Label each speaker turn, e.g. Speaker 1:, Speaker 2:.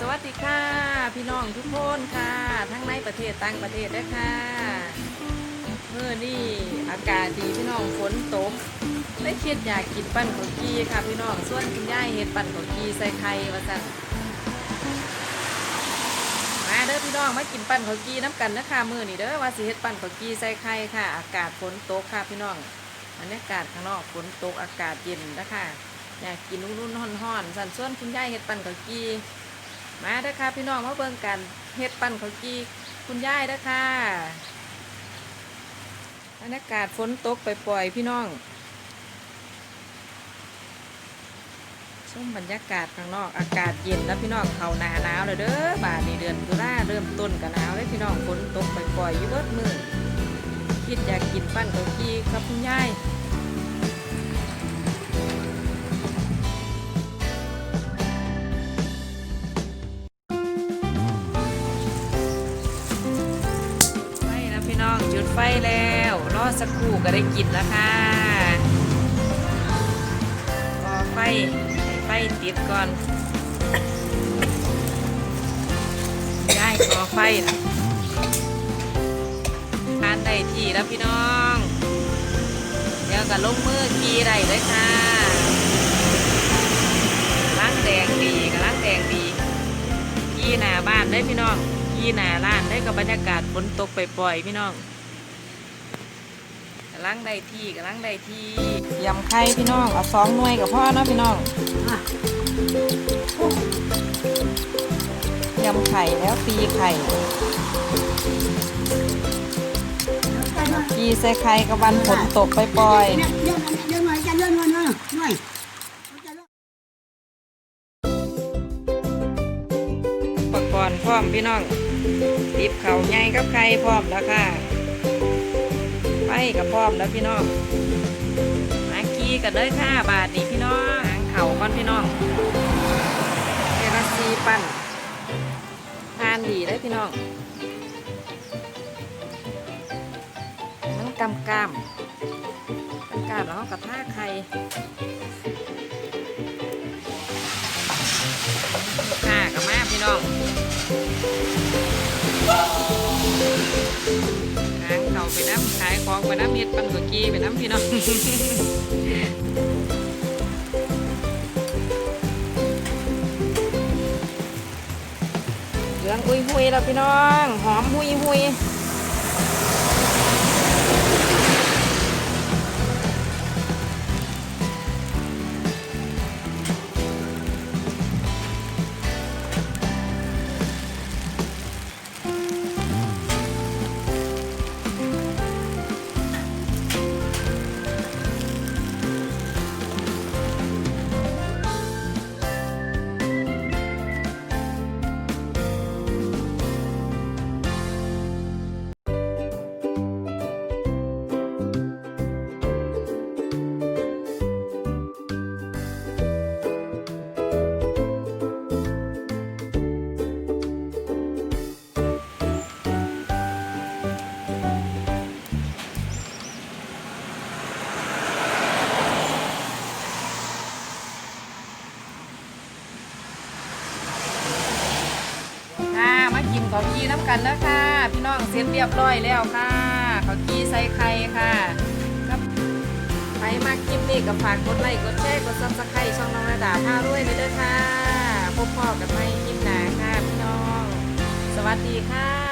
Speaker 1: สวัสดีค่ะ พี่น้องทุกคนค่ะ ทั้งในประเทศต่างประเทศด้วยค่ะเมื่อนี่อากาศดีพี่น้องฝนตกได้คิดอยากกินปั้นข้าวกี้ค่ะ พี่น้องส่วนคุณย่ายเฮ็ดปั้นข้าวกี้ใส่ไข่ว่าสั่นมาเด้อพี่น้องมากินปั้นข้าวกี้น้ำกันนะคะมื้อนี้เด้อว่าสิเฮ็ดปั้นข้าวกี้ใส่ไข่ค่ะ อากาศฝนตกค่ะพี่น้องบรรยากาศข้างนอกฝนตกอากาศเย็นนะคะอยากกินนุ่นๆฮ้อนๆสั่นส่วนคุณย่ายเฮ็ดปั้นข้าวกี้ มาเด้อค่ะพี่น้องมาเบิ่งกันเฮ็ดปั้นข้าวจีคุณยายเด้อค่ะบรรยากาศฝนตกไปปล่อยๆพี่น้องชมบรรยากาศข้างนอกอากาศเย็นแล้วพี่น้องเขาหนาหนาวแล้วเด้อบาดนี้เดือนตุลาเริ่มต้นกันหนาวเลยพี่น้องฝนตกไปปล่อยๆอยู่เบิดมือคิดอยากกินปั้นข้าวจีกับคุณยาย จุดไฟแล้ว รอสักครู่ก็ได้กินแล้วค่ะก่อไฟให้ไฟติดก่อนย้ก่อไฟนะทานได้ที่แล้วพี่น้อง เดี๋ยวก็ลงมือกีได้เลยค่ะล้างแดงดีกับล้างแดงดีขี่หน้าบ้านได้พี่น้องขี่หน้าร้านได้กับบรรยากาศฝนตกไปปล่อยๆพี่น้อง กำลังได้ที่กำลังได้ที่ยำไข่พี่น้องเอาสองหน่วยกับพ่อเนาะพี่น้องยำไข่แล้วตีไข่กีใส่ไข่กับวันฝนตกไปปล่อยๆ
Speaker 2: เลื่อนเลื่อนหน่อยจะเลื่อนหน่อยหน่อยหน่อย
Speaker 1: อุปกรณ์พร้อมพี่น้องติบเขาใหญ่กับไข่พร้อมแล้วค่ะ ไฟกับพร้อมแล้วพี่น้องมากีกันเลยค่ะบาทนี้พี่น้องหางเข่าก่อนพี่น้องเอลาซีปั่นทานดีได้พี่น้องมันกำกำกำกามแล้วก็กระทาไข่ น้ำเฮ็ดปันกุกี้ไปน้ำพี่น้องเหลืองอุ้ยหุยแล้วพี่น้อง หอมหาวกี้น้ำกันแล้วค่ะ พี่น้องเสร็จเรียบร้อยแล้วค่ะข้าวกี้ใส่ไข่ค่ะครับใครมาคลิปนี้ก็ฝากกดไลค์กดแชร์กดซับสไครต์ช่องน้องระดาพารวยไปเด้อค่ะพบพ่อกันใหม่คลิปหน้าค่ะพี่น้อง สวัสดีค่ะ